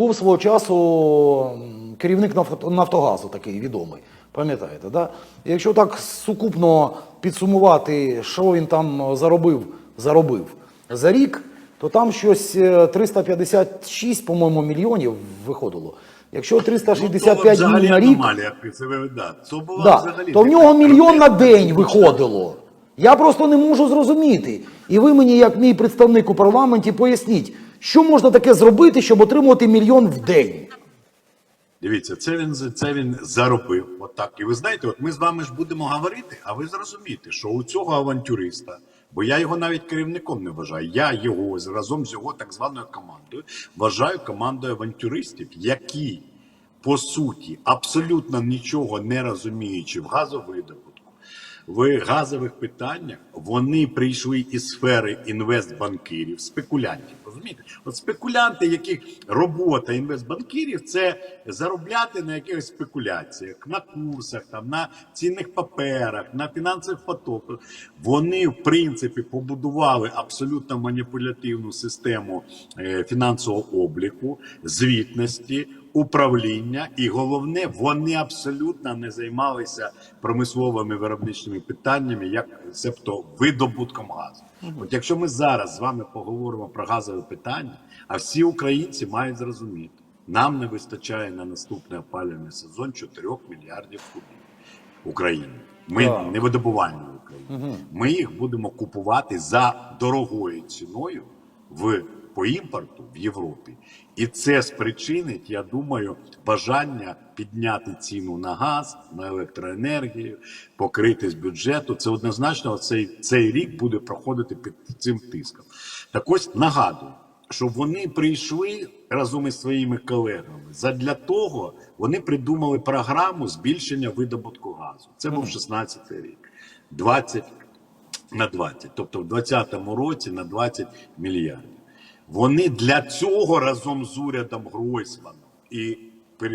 Був свого часу керівник Нафт- Нафтогазу такий відомий. Пам'ятаєте, да? Якщо так сукупно підсумувати, що він там заробив, заробив за рік, то там щось е, 356, по-моєму, мільйонів виходило. Якщо 365 Ну, днів на рік, аномалія, це ви- да. Це була да, взагалі то в нього мільйон на день виходило. Я просто не можу зрозуміти. І ви мені, як мій представник у парламенті, поясніть, що можна таке зробити, щоб отримувати мільйон в день. Дивіться, це він це він заробив. Отак. І ви знаєте, от ми з вами ж будемо говорити, а ви зрозумієте, що у цього авантюриста, бо я його навіть керівником не вважаю. Я його разом з його так званою командою вважаю командою авантюристів, які по суті абсолютно нічого не розуміючи в газовидобутку. В газових питаннях вони прийшли із сфери інвестбанкірів, спекулянтів. Розумієте? От спекулянти, які робота інвестбанкірів це заробляти на якихось спекуляціях, на курсах, там на цінних паперах, на фінансових потоках. Вони, в принципі, побудували абсолютно маніпулятивну систему е, фінансового обліку, звітності управління, і головне, вони абсолютно не займалися промисловими виробничими питаннями, як себто видобутком газу. От якщо ми зараз з вами поговоримо про газове питання, а всі українці мають зрозуміти, нам не вистачає на наступний опалювальний сезон 4 мільярдів кубів Україні. Ми Так. не видобувальні Україні. Ми їх будемо купувати за дорогою ціною в по імпорту в Європі, і це спричинить, я думаю, бажання підняти ціну на газ, на електроенергію, покрити з бюджету. Це однозначно цей, цей рік буде проходити під цим тиском. Так ось нагадую, що вони прийшли разом із своїми колегами. Задля того вони придумали програму збільшення видобутку газу. Це був 16-й рік, 20 на 20, тобто в 2020 році на 20 мільярдів. Вони для цього разом з урядом Гройсмана і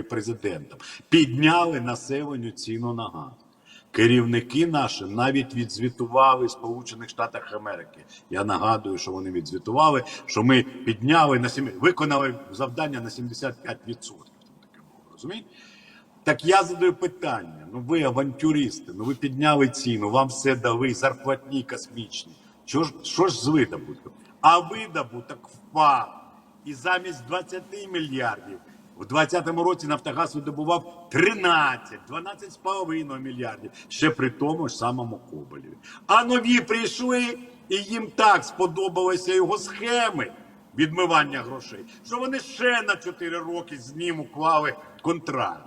президентом підняли населенню ціну на газ. Керівники наші навіть відзвітували Сполучених Штатах Америки. Я нагадую, що вони відзвітували, що ми підняли на сім... виконали завдання на 75%. Там таке було, розумієте? Так я задаю питання: ну ви авантюристи, ну ви підняли ціну, вам все дали, зарплатні космічні. Що ж, що ж з видобутком? А видобуток впав. І замість 20 мільярдів в 2020 році Нафтогаз видобував 13, 12,5 мільярдів. Ще при тому ж самому Коболєві. А нові прийшли, і їм так сподобалися його схеми відмивання грошей, що вони ще на 4 роки з ним уклали контракт.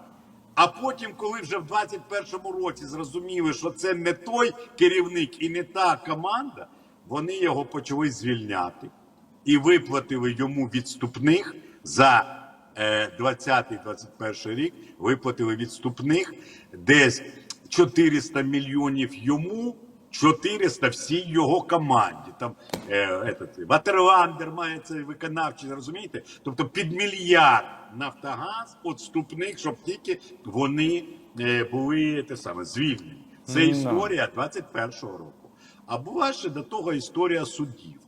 А потім, коли вже в 21-му році зрозуміли, що це не той керівник і не та команда, вони його почали звільняти і виплатили йому відступних за е, 20-21 рік. Виплатили відступних десь 400 мільйонів йому. 400 всій його команді. Там е, этот, Ватерландер має це виконавчий, розумієте? Тобто під мільярд Нафтогаз отступних, щоб тільки вони е, були те саме звільнені. Це історія 21-го року. А була ще до того історія судів,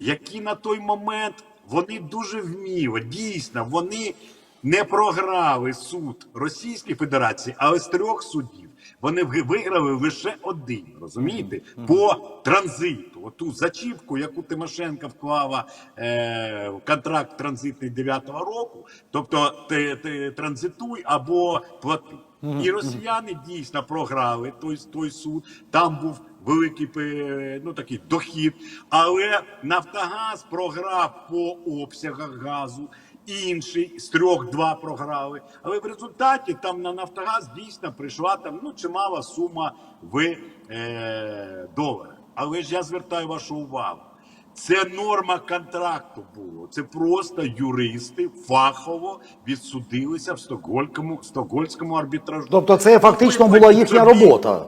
які на той момент вони дуже вміли. Дійсно, вони не програли суд Російської Федерації, але з трьох судів вони виграли лише один. Розумієте? По транзиту. Оту зачіпку, яку Тимошенко вклала е, в контракт транзитний 9-го року. Тобто ти, ти транзитуй або плати. І росіяни дійсно програли той, той суд. Там був великий ну, такий дохід. Але Нафтогаз програв по обсягах газу. Інший з трьох два програли. Але в результаті там на Нафтогаз дійсно прийшла там ну чимала сума в е, доларах. Але ж я звертаю вашу увагу. Це норма контракту було. Це просто юристи фахово відсудилися в Стокгольському, Стокгольському арбітражу. Тобто це фактично була їхня робота.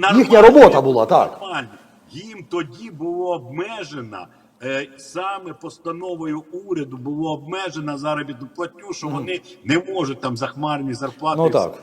Нормально, Їхня робота була, так. нормально. Їм тоді було обмежено. е, Саме постановою уряду було обмежено заробітну платню, що вони не можуть там захмарні зарплати Ну так.